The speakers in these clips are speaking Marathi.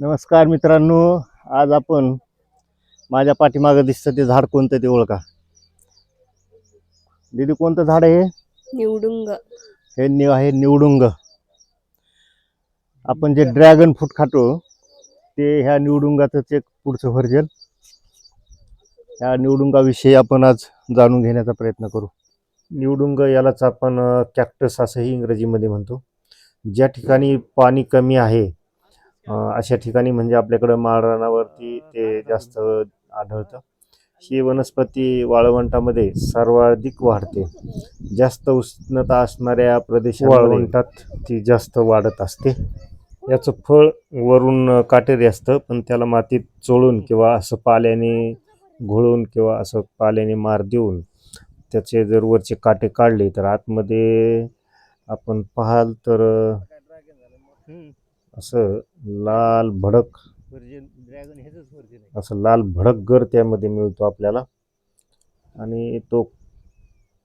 नमस्कार मित्रांनो आज आपण माझ्या पाठीमागं दिसतं ते झाड कोणतं ते ओळखा. दीदी कोणतं झाड आहे हे? निवडुंग. हे नि आहे निवडुंग. आपण जे ड्रॅगन फ्रूट खातो ते ह्या निवडुंगाचंच एक पुढचं व्हर्जन. ह्या निवडुंगाविषयी आपण आज जाणून घेण्याचा प्रयत्न करू. निवडुंग यालाच आपण कॅक्टस असंही इंग्रजीमध्ये म्हणतो. ज्या ठिकाणी पाणी कमी आहे अशा ठिकाणी म्हणजे आपल्याकडं माळरानावरती ते जास्त आढळतं. ही वनस्पती वाळवंटामध्ये सर्वाधिक वाढते. जास्त उष्णता असणाऱ्या प्रदेशात वाळवंटात ती जास्त वाढत असते. याचं फळ वरून काटेरी असतं पण त्याला मातीत चोळून किंवा असं पाल्याने घोळून किंवा असं पाल्याने मार देऊन त्याचे जर वरचे काटे काढले तर आतमध्ये आपण पाहाल तर असं लाल भडक असं लाल भडक गर त्यामध्ये मिळतो आपल्याला. आणि तो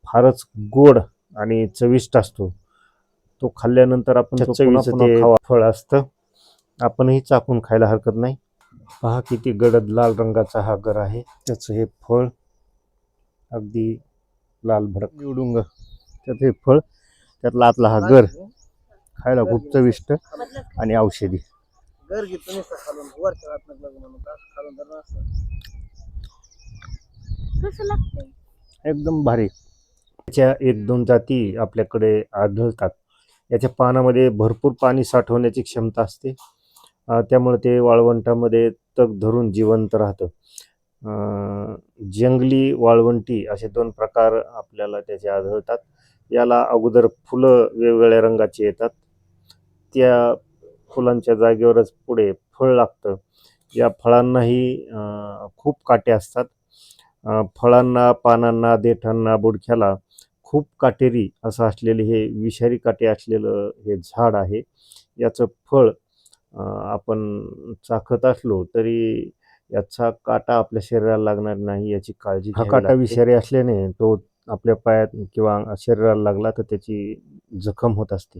फारच गोड आणि चविष्ट असतो. तो खाल्ल्यानंतर आपण खावा. फळ असतं. आपणही चाकून खायला हरकत नाही. पहा किती गडद लाल रंगाचा हा गर आहे. त्याचं हे फळ अगदी लाल भडक. निवडुंग त्याचं हे फळ त्यातला आतला हा गर. खायला खूप चविष्ट आणि औषधी. एकदम भारी. त्याच्या एक दोन जाती आपल्याकडे आढळतात. याच्या पानामध्ये भरपूर पाणी साठवण्याची क्षमता असते. त्यामुळे ते वाळवंटामध्ये तग धरून जिवंत राहतं. अं, जंगली वाळवंटी असे दोन प्रकार आपल्याला त्याचे आढळतात. याला अगोदर फुलं वेगवेगळ्या रंगाची येतात. त्या फुलांच्या जागेवरच पुढे फळ लागतं. या फळांनाही खूप काटे असतात. फळांना पानांना देठांना बुडख्याला खूप काटेरी असं असलेले हे विषारी काटे असलेलं हे झाड आहे. याचं फळ आपण चाखत असलो तरी याचा काटा आपल्या शरीराला लागणार नाही याची काळजी हा काटा विषारी असल्याने तो आपल्या पायात किंवा शरीराला लागला तर त्याची जखम होत असते.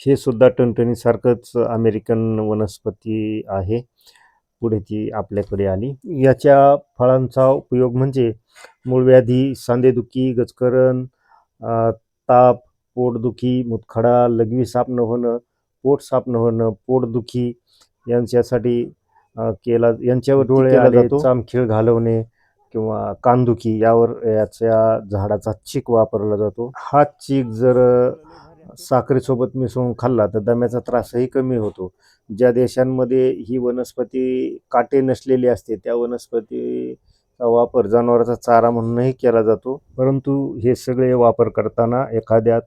हे सुद्धा टणटणीसारखंच अमेरिकन वनस्पती आहे. पुढे ती आपल्याकडे आली. याच्या फळांचा उपयोग म्हणजे मूळव्याधी सांधेदुखी गचकरण ताप पोटदुखी मुतखडा लघवी साफ न होणं पोट साफ न होणं पोटदुखी यांच्यासाठी केला यांच्यावर डोळे आले, चामखीळ घालवणे किंवा कानदुखी यावर याच्या झाडाचा चीक वापरला जातो. हा चीक जर साखरेसोबत मिसळून खाल्ला तर दम्याचा त्रासही कमी होतो. ज्या देशांमध्ये ही वनस्पती काटे नसलेली असते त्या वनस्पतीचा वापर जनावरांचा चारा म्हणूनही केला जातो. परंतु हे सगळे वापर करताना एखाद्या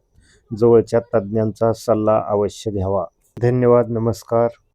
जवळच्या तज्ज्ञांचा सल्ला अवश्य घ्यावा. धन्यवाद नमस्कार.